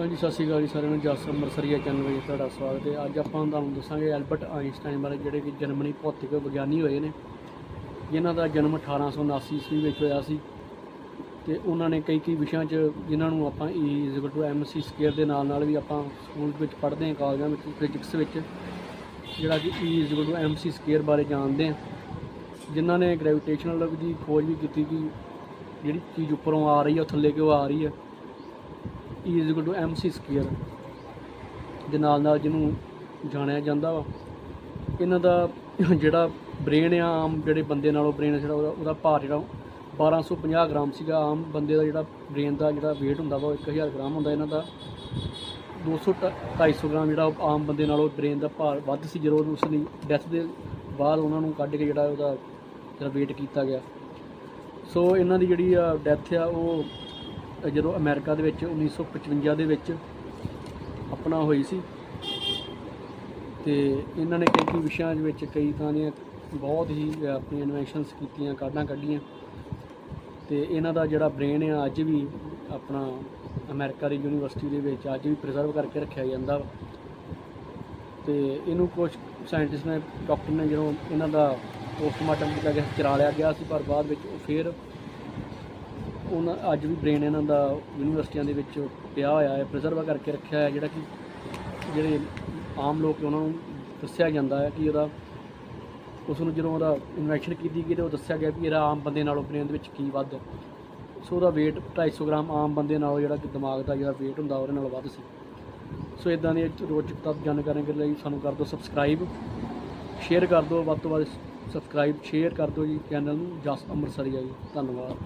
ਹਾਂਜੀ ਸਤਿ ਸ਼੍ਰੀ ਅਕਾਲ ਜੀ ਸਾਰਿਆਂ ਨੂੰ। ਜਸ ਅੰਮ੍ਰਿਤਸਰੀਆ ਚੈਨਲ ਵਿੱਚ ਤੁਹਾਡਾ ਸਵਾਗਤ ਹੈ। ਅੱਜ ਆਪਾਂ ਤੁਹਾਨੂੰ ਦੱਸਾਂਗੇ ਐਲਬਰਟ ਆਇਨਸਟਾਈਨ ਬਾਰੇ, ਜਿਹੜੇ ਕਿ ਜਰਮਨੀ ਭੌਤਿਕ ਵਿਗਿਆਨੀ ਹੋਏ ਨੇ। ਜਿਨ੍ਹਾਂ ਦਾ ਜਨਮ 1879 ਈਸਵੀ ਵਿੱਚ ਹੋਇਆ ਸੀ। ਤੇ ਉਹਨਾਂ ਨੇ ਕਈ ਕਈ ਵਿਸ਼ਿਆਂ 'ਚ, ਜਿਨ੍ਹਾਂ ਨੂੰ ਆਪਾਂ E ਟੂ MC ਸਕੁਅਰ ਦੇ ਨਾਲ ਨਾਲ ਵੀ ਆਪਾਂ ਸਕੂਲ ਵਿੱਚ ਪੜ੍ਹਦੇ ਹਾਂ, ਕਾਲਜਾਂ ਵਿੱਚ ਫਿਜ਼ਿਕਸ ਵਿੱਚ, ਜਿਹੜਾ ਕਿ E ਟੂ MC ਸਕੁਅਰ ਬਾਰੇ ਜਾਣਦੇ ਹਾਂ। ਜਿਨ੍ਹਾਂ ਨੇ ਗ੍ਰੈਵਿਟੇਸ਼ਨਲ ਦੀ ਖੋਜ ਵੀ ਕੀਤੀ ਕਿ ਜਿਹੜੀ ਚੀਜ਼ ਉੱਪਰੋਂ ਆ ਰਹੀ ਹੈ, ਉਹ ਥੱਲੇ ਕਿਉਂ ਆ ਰਹੀ ਹੈ। E is equal to mc square ਦੇ ਨਾਲ ਨਾਲ ਜਿਹਨੂੰ ਜਾਣਿਆ ਜਾਂਦਾ ਵਾ। ਇਹਨਾਂ ਦਾ ਜਿਹੜਾ ਬ੍ਰੇਨ ਆ, ਆਮ ਜਿਹੜੇ ਬੰਦੇ ਨਾਲੋਂ ਬ੍ਰੇਨ ਜਿਹੜਾ, ਉਹਦਾ ਉਹਦਾ ਭਾਰ ਜਿਹੜਾ 1250 ਗ੍ਰਾਮ ਸੀਗਾ। ਆਮ ਬੰਦੇ ਦਾ ਜਿਹੜਾ ਬ੍ਰੇਨ ਦਾ ਜਿਹੜਾ weight ਹੁੰਦਾ ਵਾ, ਉਹ 1000 ਗ੍ਰਾਮ ਹੁੰਦਾ ਇਹਨਾਂ ਦਾ। 200 ਟ- 250 ਗ੍ਰਾਮ ਜਿਹੜਾ ਉਹ ਆਮ ਬੰਦੇ ਨਾਲੋਂ ਬ੍ਰੇਨ ਦਾ ਭਾਰ ਵੱਧ ਸੀ, ਜਦੋਂ ਉਸ ਦੀ ਡੈਥ ਦੇ ਬਾਅਦ ਉਹਨਾਂ ਨੂੰ ਕੱਢ ਕੇ ਜਿਹੜਾ ਉਹਦਾ ਜਿਹੜਾ weight ਕੀਤਾ ਗਿਆ। ਸੋ ਇਹਨਾਂ ਦੀ ਜਿਹੜੀ ਆ ਡੈਥ ਆ, ਉਹ ਜਦੋਂ ਅਮਰੀਕਾ ਦੇ ਵਿੱਚ 1955 ਦੇ ਵਿੱਚ ਆਪਣਾ ਹੋਈ ਸੀ ਤੇ ਇਹਨਾਂ ਨੇ ਕਈ ਵਿਸ਼ਿਆਂ ਦੇ ਵਿੱਚ ਕਈ ਤਰ੍ਹਾਂ ਦੀਆਂ ਬਹੁਤ ਹੀ ਆਪਣੀਆਂ ਇਨਵੈਂਸ਼ਨਸ ਕੀਤੀਆਂ, ਕਾਢਾਂ ਕੱਢੀਆਂ। ਤੇ ਇਹਨਾਂ ਦਾ ਜਿਹੜਾ ਬ੍ਰੇਨ ਆ, ਅੱਜ ਵੀ ਆਪਣਾ ਅਮਰੀਕਾ ਦੀ ਯੂਨੀਵਰਸਿਟੀ ਦੇ ਵਿੱਚ ਅੱਜ ਵੀ ਪ੍ਰੀਜ਼ਰਵ ਕਰਕੇ ਰੱਖਿਆ ਜਾਂਦਾ ਵਾ। ਤੇ ਇਹਨੂੰ ਕੁਝ ਸਾਇੰਟਿਸਟ ਨੇ ਡਾਕਟਰ ਨੇ ਜਦੋਂ ਇਹਨਾਂ ਦਾ ਪੋਸਟਮਾਰਟਮ ਕੀਤਾ ਗਿਆ ਚਰਾ ਲਿਆ ਗਿਆ ਸੀ, ਪਰ ਬਾਅਦ ਵਿੱਚ ਉਹ ਫਿਰ ਉਹਨਾਂ ਅੱਜ ਵੀ ਬ੍ਰੇਨ ਇਹਨਾਂ ਦਾ ਯੂਨੀਵਰਸਿਟੀਆਂ ਦੇ ਵਿੱਚ ਪਿਆ ਹੋਇਆ ਹੈ ਪ੍ਰੀਜ਼ਰਵ ਕਰਕੇ ਰੱਖਿਆ ਹੈ, ਜਿਹੜਾ ਕਿ ਜਿਹੜੇ ਆਮ ਲੋਕ ਉਹਨਾਂ ਨੂੰ ਦੱਸਿਆ ਜਾਂਦਾ ਹੈ ਕਿ ਉਹਦਾ ਉਸ ਨੂੰ ਜਦੋਂ ਉਹਦਾ ਇਨਵੈਕਸ਼ਨ ਕੀਤੀ ਗਈ ਤੇ ਉਹ ਦੱਸਿਆ ਗਿਆ ਵੀ ਇਹਦਾ ਆਮ ਬੰਦੇ ਨਾਲੋਂ ਬ੍ਰੇਨ ਦੇ ਵਿੱਚ ਕੀ ਵੱਧ ਸੋ ਉਹਦਾ weight 250 ਗ੍ਰਾਮ ਆਮ ਬੰਦੇ ਨਾਲੋਂ ਜਿਹੜਾ ਕਿ ਦਿਮਾਗ ਦਾ ਜਿਹੜਾ weight ਹੁੰਦਾ ਉਹਦੇ ਨਾਲੋਂ ਵੱਧ ਸੀ। ਸੋ ਇਦਾਂ ਦੀ ਰੋਚਕ ਜਾਣਕਾਰੀ ਦੇ ਲਈ ਸਾਨੂੰ ਕਰ ਦਿਓ ਸਬਸਕ੍ਰਾਈਬ ਸ਼ੇਅਰ ਕਰ ਦਿਓ, ਵੱਧ ਤੋਂ ਵੱਧ ਸਬਸਕ੍ਰਾਈਬ ਸ਼ੇਅਰ ਕਰ ਦਿਓ ਜੀ ਚੈਨਲ ਨੂੰ, ਜਸ ਅੰਮ੍ਰਿਤਸਰੀਆ ਜੀ। ਧੰਨਵਾਦ।